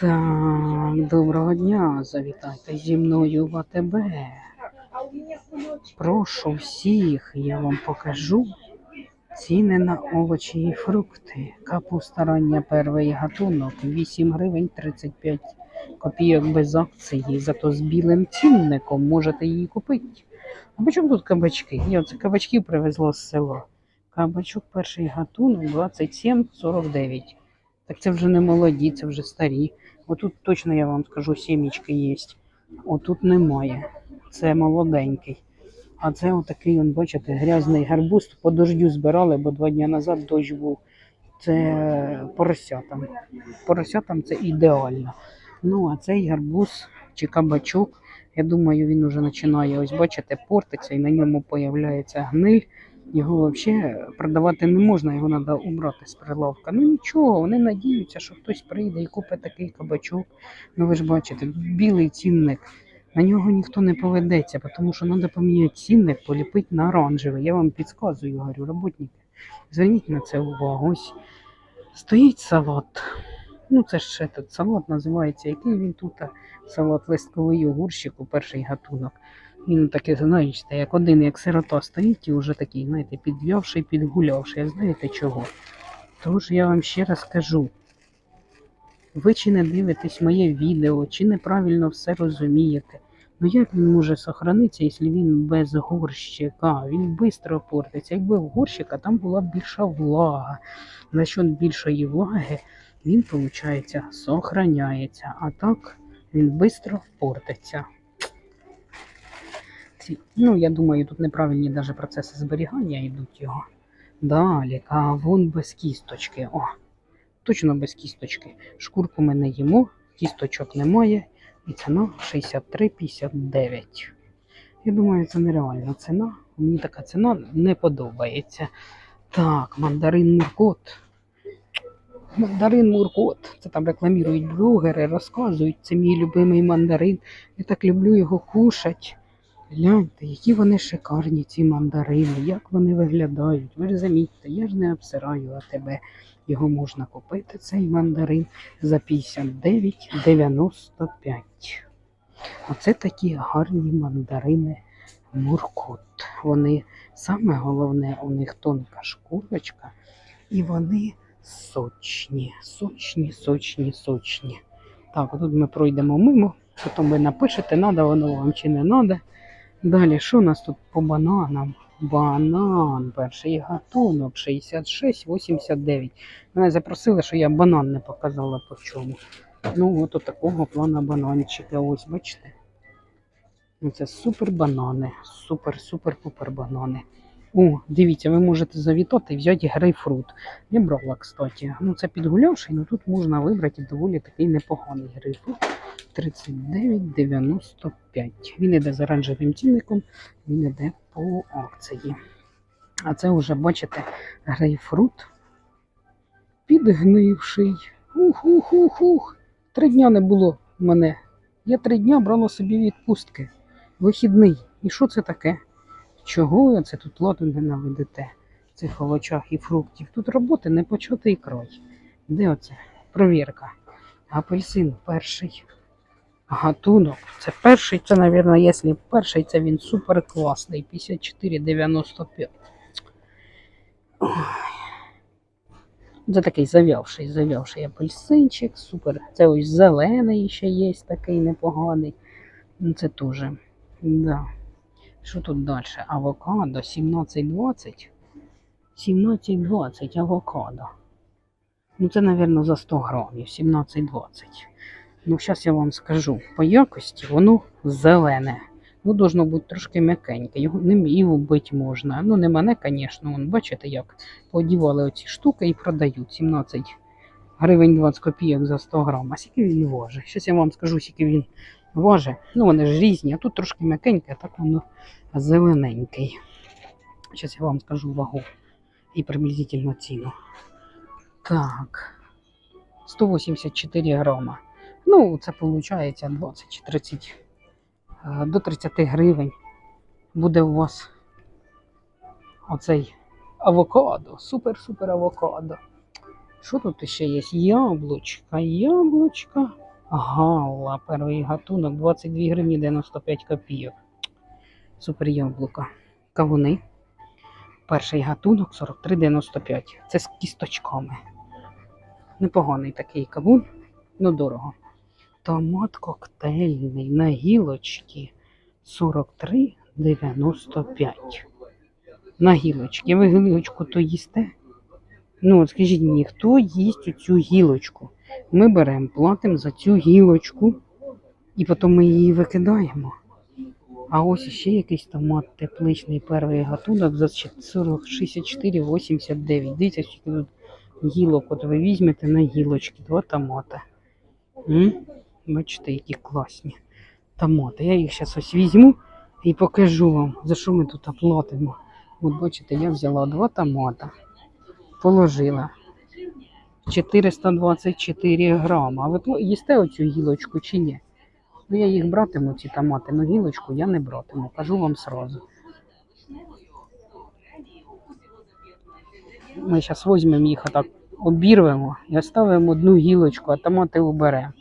Так, доброго дня. Завітайте зі мною в АТБ. Прошу всіх, я вам покажу ціни на овочі і фрукти. Капуста рання перший гатунок 8 гривень 35 копійок без акції. Зато з білим цінником можете її купити. А по чому тут кабачки? Я оце кабачків привезла з села. Кабачок перший гатунок 27,49. Так це вже не молоді, це вже старі. Отут точно я вам скажу, сімічки є. Отут немає. Це молоденький. А це отакий, он, бачите, грязний гарбуз. По дождю збирали, бо два дні назад дощ був. Це поросятам. Поросятам це ідеально. Ну, а цей гарбуз чи кабачок, я думаю, він уже починає, ось бачите, портиться і на ньому появляється гниль. Його взагалі продавати не можна, його треба убрати з прилавка. Ну нічого, вони надіються, що хтось прийде і купить такий кабачок. Ну ви ж бачите, білий цінник. На нього ніхто не поведеться, тому що треба поміняти цінник, поліпити на оранжевий. Я вам підказую, говорю, роботники. Зверніть на це увагу. Ось стоїть салат. Ну, це ще тут салат називається. Який він тут? Салат листковий огурщик перший гатунок. Він таке, знаєте, як один, як сирота стоїть і вже такий, знаєте, підв'явший, підгулявший. Знаєте чого? Тож я вам ще раз кажу. Ви чи не дивитесь моє відео, чи неправильно все розумієте. Ну як він може сохранитися, якщо він без горщика? Він швидко портиться. Якби в горщика там була більша влага. За счет більшої влаги він, виходить, сохраняється. А так він швидко портиться. Ну, я думаю, тут неправильні навіть процеси зберігання йдуть його. Далі, кавун без кісточки. О, точно без кісточки. Шкурку ми не їмо, кісточок немає. І ціна 63,59. Я думаю, це нереальна ціна. Мені така ціна не подобається. Так, мандарин Муркот. Мандарин Муркот. Це там рекламують блогери, розказують. Це мій любимий мандарин. Я так люблю його кушати. Гляньте, які вони шикарні, ці мандарини, як вони виглядають. Ви ж замітьте, я ж не обсираю, а тебе його можна купити, цей мандарин, за 59,95. Оце такі гарні мандарини Муркот. Вони саме головне, у них тонка шкурочка, і вони сочні, сочні, сочні, сочні. Так, тут ми пройдемо мимо, потім ви напишете, надо воно вам чи не надо. Далі, що у нас тут по бананам? Банан, перший гатунок 66,89. Мене запросили, що я банан не показала по чому. Ну, от такого плана бананчика. Ось, бачите. Ну, Це супер банани. Супер-супер-пупер банани. О, дивіться, ви можете завітати і взяти грейпфрут. Я брала, кстати. Ну, це підгулявший, але тут можна вибрати доволі такий непоганий грейпфрут. 39,95. Він іде з оранжевим цінником, він іде по акції. А це вже, бачите, грейпфрут підгнивший. Ух-ух-ух-ух. Три дня не було в мене. Я три дня брала собі відпустки. Вихідний. І що це таке? Чого це тут ладу не наведете? В цих овочах і фруктів. Тут роботи не початий край. Де оце? Провірка. Апельсин перший. Гатунок. Це перший, це, мабуть, якщо перший, це він супер класний. 54,95. Це такий зав'явший, зав'явший апельсинчик, супер. Це ось зелений ще є, такий непоганий. Це теж. Да. Що тут далі? Авокадо 17,20. 17,20 авокадо. Ну, це, мабуть, за 100 грамів. 17,20. Ну, зараз я вам скажу. По якості воно зелене. Ну, должно бути трошки м'якеньке. Його ним і вбити можна. Ну, не мене, звісно. Бачите, як подівали оці штуки і продають. 17 гривень 20 копійок за 100 грам. А скільки він важить? Щось я вам скажу, скільки він важить. Ну, вони ж різні, а тут трошки м'якеньке, а так воно зелененький. Зараз я вам скажу вагу і приблизительно ціну. Так. 184 грама. Ну, це виходить 20 чи 30 е, до 30 гривень буде у вас оцей авокадо. Супер-супер авокадо. Що тут ще є? Яблучка, яблучка. Гала, перший гатунок 22 гривні 95 копійок. Супер яблука. Кавуни. Перший гатунок 43,95. Це з кісточками. Непоганий такий кавун, ну дорого. Томат коктейльний на гілочці 43,95. На гілочці. Ви гілочку то їсте? Ну, от скажіть мені, хто їсть цю гілочку? Ми беремо, платимо за цю гілочку, і потім ми її викидаємо. А ось ще якийсь томат тепличний перший гатунок за 40 64,89. Дивіться, скільки тут гілок. От ви візьмете на гілочки два томати. М? Бачите, які класні томати. Я їх зараз ось візьму і покажу вам, за що ми тут платимо. От бачите, я взяла два томата, положила 424 грама. А ви пла- їсте оцю гілочку чи ні? Ну, я їх братиму, ці томати, але гілочку я не братиму, кажу вам сразу. Ми зараз візьмемо їх отак, обірвемо і оставимо одну гілочку, а томати уберемо.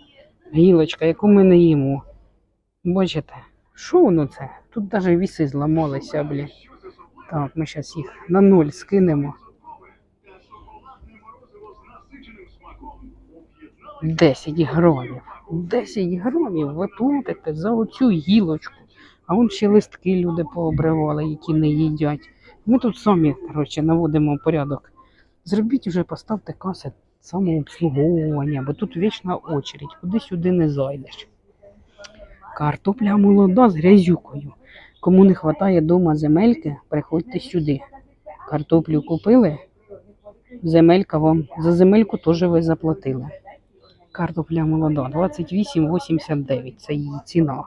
Гілочка, яку ми не їмо. Бачите, що воно це? Тут навіть віси зламалися, блін. Так, ми зараз їх на ноль скинемо. 10 грамів. 10 грамів ви платите за оцю гілочку. А вон ще листки люди пообривали, які не їдять. Ми тут самі, коротше, наводимо порядок. Зробіть вже, поставте каси самообслуговування, бо тут вічна очередь, куди сюди не зайдеш. Картопля молода з грязюкою. Кому не вистачає дома земельки, приходьте сюди. Картоплю купили, земелька вам за земельку теж ви заплатили. Картопля молода 28,89. Це її ціна.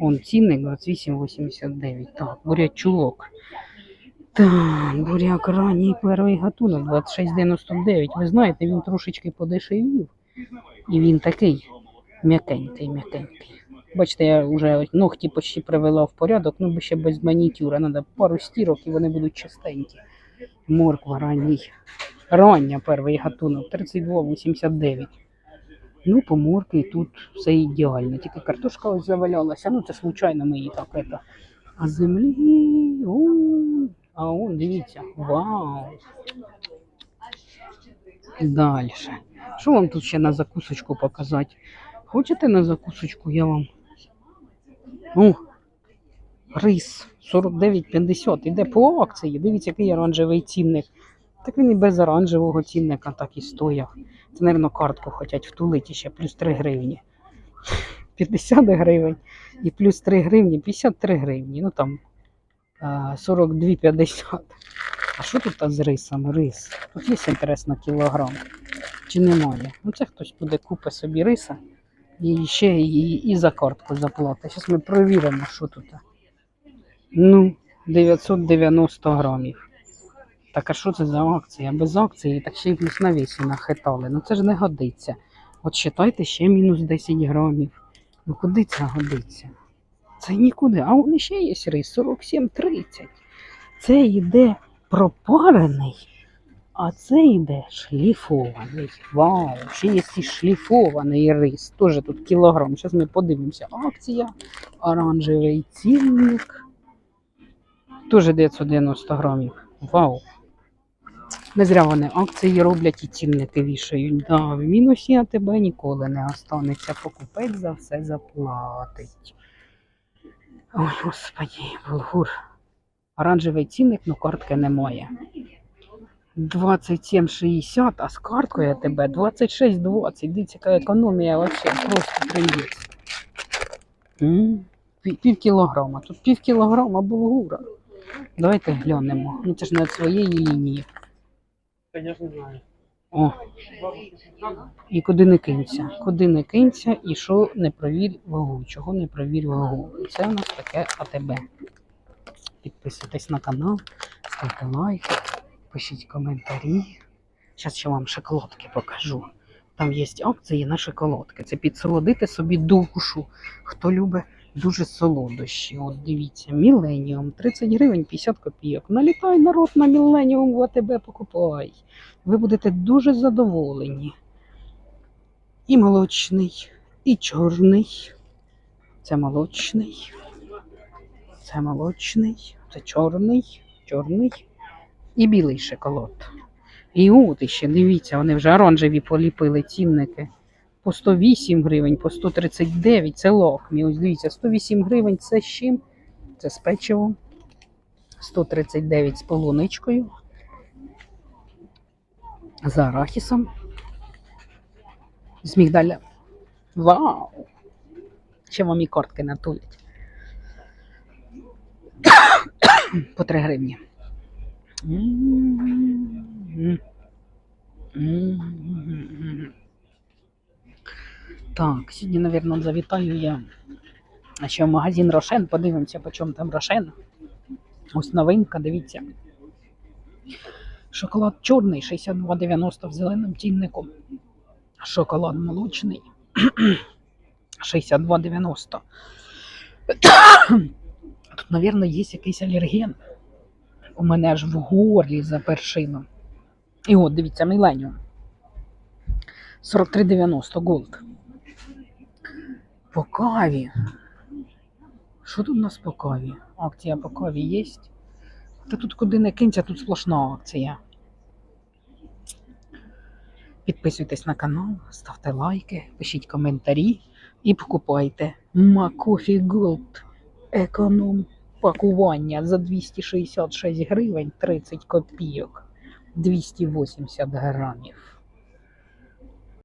Он цінник 28,89. Так, бурячулок. Так, буряк ранній перший гатунок 26,99. Ви знаєте, він трошечки подешевів. І він такий м'якенький, м'якенький. Бачите, я вже ногті почти привела в порядок, ну бо ще без манітюра. Треба пару стірок і вони будуть чистенькі. Морква ранній. Рання перший гатунок 32,89. Ну, по моркві тут все ідеально. Тільки картошка ось завалялася. Ну, це случайно ми її так это. А землі. О, а он, дивіться. Вау. Далі. Що вам тут ще на закусочку показати? Хочете на закусочку, я вам. О, рис 49,50. Іде по акції. Дивіться, який оранжевий цінник. Так він і без оранжевого цінника так і стояв. Це, мабуть, картку хочуть втулити ще плюс 3 гривні. 50 гривень і плюс 3 гривні, 53 гривні. Ну там а, 42,50. А що тут з рисом? Рис. Тут є інтересно кілограм. Чи немає? Ну це хтось буде купить собі риса і ще і, і за картку заплатить. Зараз ми перевіримо, що тут. Ну, 990 грамів. Так а що це за акція? Без акції, так ще й плюс на весі нахитали. Ну це ж не годиться. От считайте ще мінус 10 грамів. Ну куди це годиться? Це нікуди. А вон ще є рис 47,30. Це йде пропарений, а це йде шліфований. Вау, ще є і шліфований рис. Теж тут кілограм. Зараз ми подивимося. Акція, оранжевий цінник. Теж 990 грамів. Вау. Не зря вони акції роблять і цінники вішають. Да, в мінусі а тебе ніколи не останеться. Покупець за все заплатить. Ой, господі, булгур. Оранжевий цінник, ну картки немає. 27,60, а з карткою тебе 26,20. Дивіться, яка економія вообще просто трендець. Пів кілограма. Тут пів кілограма булгура. Давайте глянемо. Ну це ж не від своєї лінії. Конечно, знаю. О. І куди не кинься. Куди не кинься, і що не провір вагу. Чого не провір вагу. Це у нас таке АТБ. Підписуйтесь на канал, ставте лайки, пишіть коментарі. Зараз ще вам шоколадки покажу. Там є акції на шоколадки. Це підсолодити собі душу. Хто любить дуже солодощі. От дивіться, Міленіум 30 гривень 50 копійок. Налітай народ на Міленіум в АТБ покупай. Ви будете дуже задоволені. І молочний, І чорний. Це молочний. Це молочний. Це чорний. Чорний. І білий шоколад. І от іще, дивіться, вони вже оранжеві поліпили цінники. По 108 гривень, по 139 це лохмі. Ось дивіться, 108 гривень це з чим? Це з печивом. 139 з полуничкою. З арахісом. З мігдаля. Вау! Ще вам і кортки натулять. По 3 гривні. М. М. Так, сьогодні, мабуть, завітаю я ще в магазин Рошен. Подивимося, по чому там Рошен. Ось новинка, дивіться. Шоколад чорний 62,90 в зеленому ціннику. Шоколад молочний 62,90. Тут, мабуть, є якийсь алерген. У мене аж в горлі за першину. І от, дивіться, Міленіум. 43,90 голд. По каві. Що тут у нас по каві? Акція по каві є? Та тут куди не кинься, тут сплошна акція. Підписуйтесь на канал, ставте лайки, пишіть коментарі і покупайте Макофі Голд економ пакування за 266 гривень 30 копійок 280 грамів.